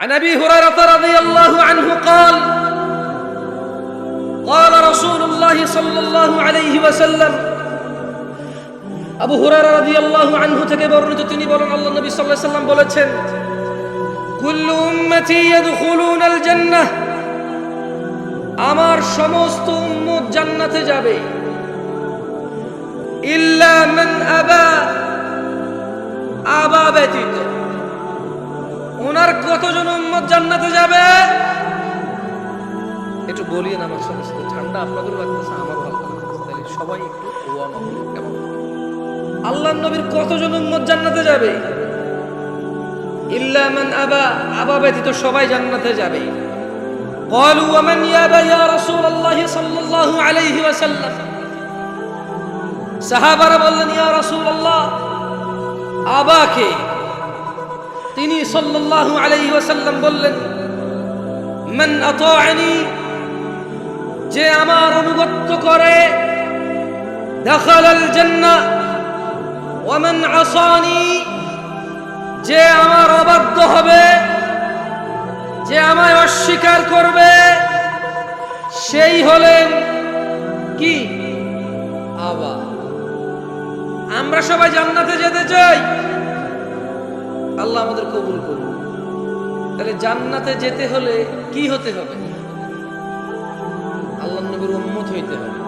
عن ابي هريره رضي الله عنه قال قال رسول الله صلى الله عليه وسلم আবু হুরায়রা রাদিয়াল্লাহু আনহু থেকে বর্ণিত তিনি বলেন আল্লাহ নবী সাল্লাল্লাহু আলাইহি সাল্লাম বলেছেন কুল্লু উম্মতি ইয়াদখুলুনাল জান্নাহ আমার সমস্ত উম্মত জান্নাতে যাবে ইল্লা মান আবা আবা ব্যতীত ওনার কতজন উম্মত জান্নাতে যাবে একটু বলিয়ে না আমার সাথে সাথে ঠান্ডা আপনাদের লাগতেছে আমার ভালো লাগতেছে তাহলে সবাই একটু ওয়া মাহমুদ কেমন আল্লাহ নবীর কতজন উম্মত জান্নাতে যাবে ইল্লা মান আবা আবা ব্যতীত সবাই জান্নাতে যাবে قالوا ومن يابى يا رسول الله صلى الله عليه وسلم সাহাবারা বললেন ইয়া রাসূলুল্লাহ আবাকে তিনি সাল্লাল্লাহু আলাইহি ওয়াসাল্লাম বললেন, মান আতাআনি, যে আমার অনুগত্য করে, দাখালাল জান্নাহ, ওয়া আসানি, যে আমার অবাধ্য হবে, যে আমায় অস্বীকার করবে, সেই হলেন কি? আবা আমরা সবাই জান্নাতে যেতে চাই। আল্লাহ আমাদের কবুল করুন। তাহলে জান্নাতে যেতে হলে কি হতে হবে? আল্লাহ নবীর উম্মত হইতে হবে।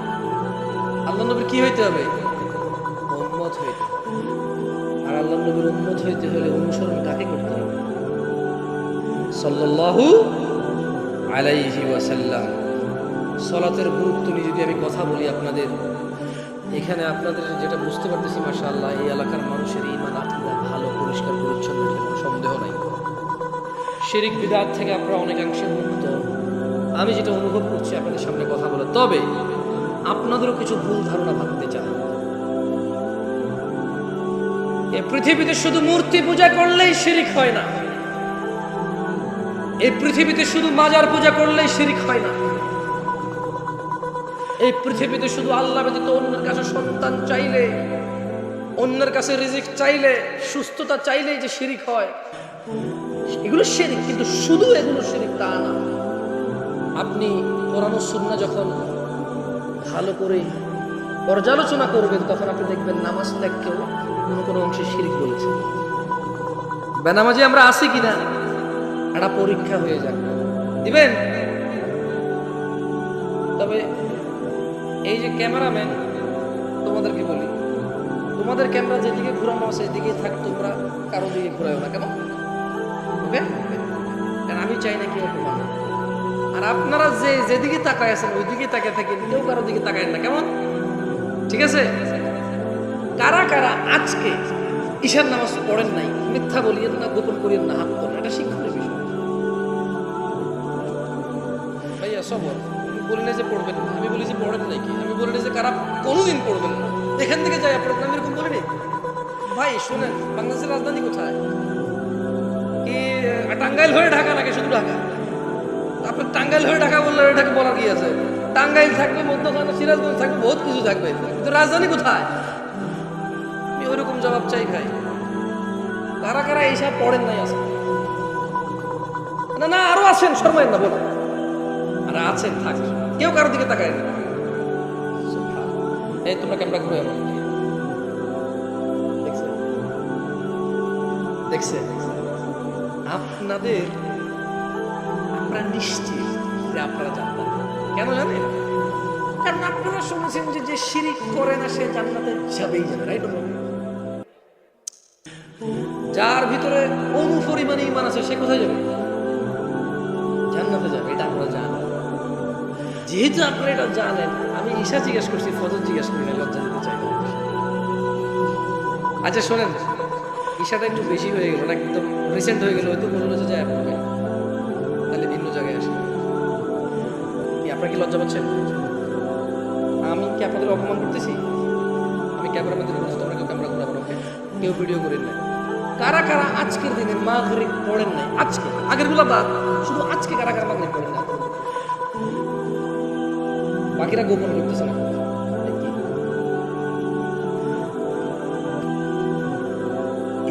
আল্লাহ নবীর কি হইতে হবে? উম্মত হইতে আর আল্লাহ নবীর উম্মত হইতে হলে অনুসরণ কাকে করতে হবে? সাল্লাল্লাহু আলাইহি ওয়াসাল্লাম। সলাতের গুরুত্ব নিয়ে যদি আমি কথা বলি আপনাদের এখানে আপনাদের যেটা বুঝতে পারতেছি, মাশাআল্লাহ, এই এলাকার মানুষের ইমান আকীদা ভালো, পরিষ্কার, পরিচ্ছন্ন সন্দেহ নাই। শিরিক, বিদাত থেকে আপনারা অনেকাংশে মুক্ত। আমি যেটা অনুভব করছি, আপনাদের সামনে কথা বলে। তবে আপনাদেরও কিছু ভুল ধারণা ভাবতে চাই। এ পৃথিবীতে শুধু মূর্তি পূজা করলেই শিরিক হয় না। এই পৃথিবীতে শুধু মাজার পূজা করলেই শিরিক হয় না। এই পৃথিবীতে শুধু আল্লাহ ব্যতীত অন্যের কাছে সন্তান চাইলে, অন্যের কাছে রিজিক চাইলে, সুস্থতা চাইলেই যে শিরিক হয়, এগুলো শিরিক, কিন্তু শুধু এগুলো শিরিক তা না। আপনি কোরআন সুন্না যখন ভালো করে পর্যালোচনা করবেন, তখন আপনি দেখবেন নামাজ ত্যাগকেও কোনো কোনো অংশে শিরিক বলেছে। বেনামাজি আমরা আছি কিনা একটা পরীক্ষা হয়ে যাক। দিবেন? তবে এই যে ক্যামেরাম্যান, তোমাদেরকে বলি, তোমাদের ক্যামেরা যেদিকে ঘুরানো আছে থাক তোমরা কারও দিকে ঘুরাও না কেন ওকে? কারণ আমি চাই না কি অপমান আর আপনারা যে যেদিকে তাকায় আছেন ওই দিকে তাকিয়ে থাকেন কেউ কারও দিকে তাকায় না, কেমন? ঠিক আছে? কারা কারা আজকে ঈশার নামাজ পড়েন নাই, মিথ্যা বলিয়েন না, গোপন করিয়েন না হাত করেন এটা শিক্ষণের বিষয়? ভাইয়া সবর বলি না যে পড়বেন না। আমি বলি যে পড়েন নাকি আমি বলি না যে কারা কোনোদিন পড়বেন না। এখান থেকে যাই, আপনার আমি এরকম বলিনি? ভাই, শোনেন, বাংলাদেশের রাজধানী কোথায়? কি টাঙ্গাইল হয়ে ঢাকা নাকি শুধু ঢাকা? আপনার টাঙ্গাইল হয়ে ঢাকা বললে এটাকে বলার কি আছে? টাঙ্গাইল থাকবে, মধ্যখানে, সিরাজগঞ্জ থাকবে, বহুত কিছু থাকবে। কিন্তু রাজধানী কোথায়? আমি ওইরকম জবাব চাই ভাই। কারা কারা এইসব পড়েন নাই আছে না না, আরও আছেন শর্মায় না বলুন। আর আছেন থাক। কেউ কারোর দিকে তাকায় না। এই তোমরা ক্যামেরা ঘুরে আমার দেখছে? দেখছে? আপনাদের আপনারা নিশ্চিত যে আপনারা জানতেন কেন জানেন? কারণ আপনারা শুনেছেন যে যে শিরিক করে না, সে জান্নাতে যাবেই যাবে রাইট যার ভিতরে অনু পরিমাণে ইমান আছে, সে কোথায় যাবে? জান্নাতে যাবে, এটা আপনারা জানেন যেহেতু আপনারা এটা জানেন, আমি ঈশা জিজ্ঞেস করছি ফজর জিজ্ঞেস করি না লজ্জা দিতে চাই আচ্ছা শোনেন, ঈশাটা একটু বেশি হয়ে গেল না একদম রিসেন্ট হয়ে গেল, হয়তো বলল যে যায় আপনাকে তাহলে ভিন্ন জায়গায় আসে। আপনার কি লজ্জা পাচ্ছেন? আমি কি আপনাদের অপমান করতেছি? আমি ক্যামেরাম্যানদের বলছি, তোমরা কেউ ক্যামেরা না, ওকে? কেউ ভিডিও করেন না। কারা কারা আজকের দিনে মা পড়েন নাই? আজকে। আগেরগুলা বাদ। শুধু আজকে কারা কারা মাগরিব পড়েন না বাকিরা গোপন করতেছে না।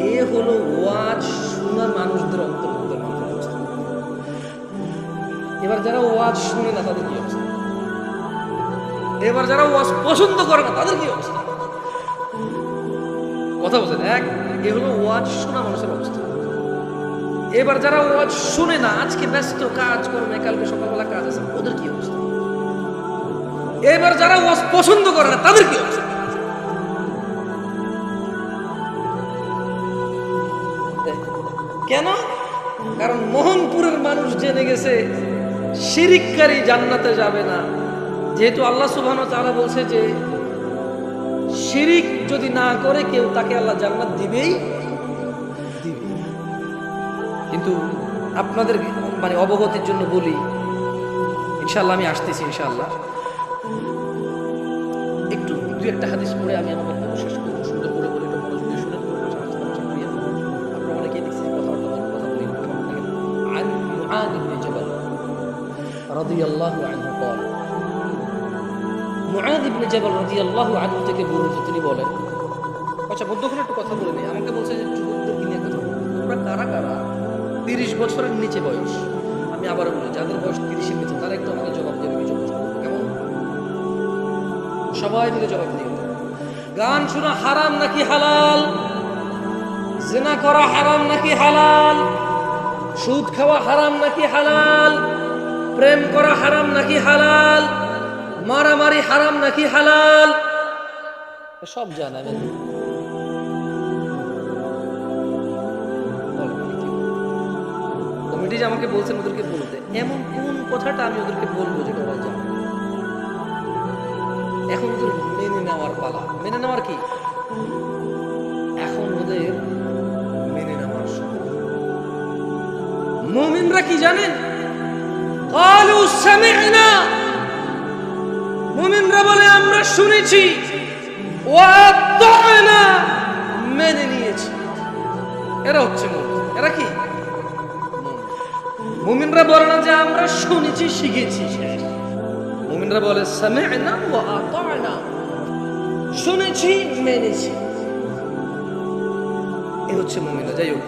এ হলো ওয়াজ শোনার মানুষদের অন্তর্ভুক্ত এবার যারা ওয়াজ শুনে না, তাদের কি অবস্থা? এবার যারা ওয়াজ পছন্দ করে না, তাদের কি অবস্থা? কথা বলছেন, এক, এ হলো ওয়াজ শোনা মানুষের অবস্থা। এবার যারা ওয়াজ শুনে না, আজকে ব্যস্ত কাজ কর্মে, কালকে সকালবেলা কাজ আছে, ওদের কি অবস্থা? এবার যারা ওয়াজ পছন্দ করে না, তাদের কি অবস্থা? কেন? কারণ মোহনপুরের মানুষ জেনে গেছে, শিরিককারী জান্নাতে যাবে না। যেহেতু আল্লাহ সুবহান তাআলা বলছে যে, শিরিক যদি না করে কেউ তাকে আল্লাহ জান্নাত দিবেই দিবে কিন্তু আপনাদের মানে অবগতির জন্য বলি, ইনশাআল্লাহ আমি আসতেছি, ইনশাআল্লাহ। একটু দু একটা হাদিস পড়ে আমি আমার বক্তব্য শেষ করবো সুন্দর করে বলে একটু মনোযোগ দিয়ে শুনে আপনারা অনেকেই দেখছি কথাবার্তা বলেন, কথা বলি عن معاذ بن جبل رضي الله عنه قال মুআদ ইবনে জাবাল রাদিয়াল্লাহু আনহু থেকে বর্ণিত তিনি বলেন আচ্ছা মধ্যখানে একটু কথা বলে নেই আমাকে বলছে যে যুবকদের নিয়ে কথা বলো। তোমরা কারা কারা তিরিশ বছরের নিচে বয়স আমি আবার বলি যাদের বয়স তিরিশের নিচে তারা একটু সবাই মিলে জবাব দিয়ে গান শোনা হারাম নাকি হালাল? জেনা করা হারাম নাকি হালাল? সুদ খাওয়া হারাম নাকি হালাল? প্রেম করা হারাম নাকি হালাল? মারামারি হারাম নাকি হালাল? সব জানাবেন কমিটি। যে আমাকে বলছেন ওদেরকে বলতে এমন কোন কথাটা আমি ওদেরকে বলব যেটা ওরা এখন ওদের মেনে নেওয়ার পালা। মেনে নেওয়ার কি? এখন ওদের মেনে নেওয়ার মমিনরা কি জানেন? মোমিনরা বলে, আমরা শুনেছি। মেনে নিয়েছি। এরা হচ্ছে এরা কি? মমিনরা বলে না যে, আমরা শুনেছি, শিখেছি। মুমিনরা বলে সামি'না ওয়া আতা'না। শুনেছি মেনেছি। এ হচ্ছে মুমিনরা। যাই হোক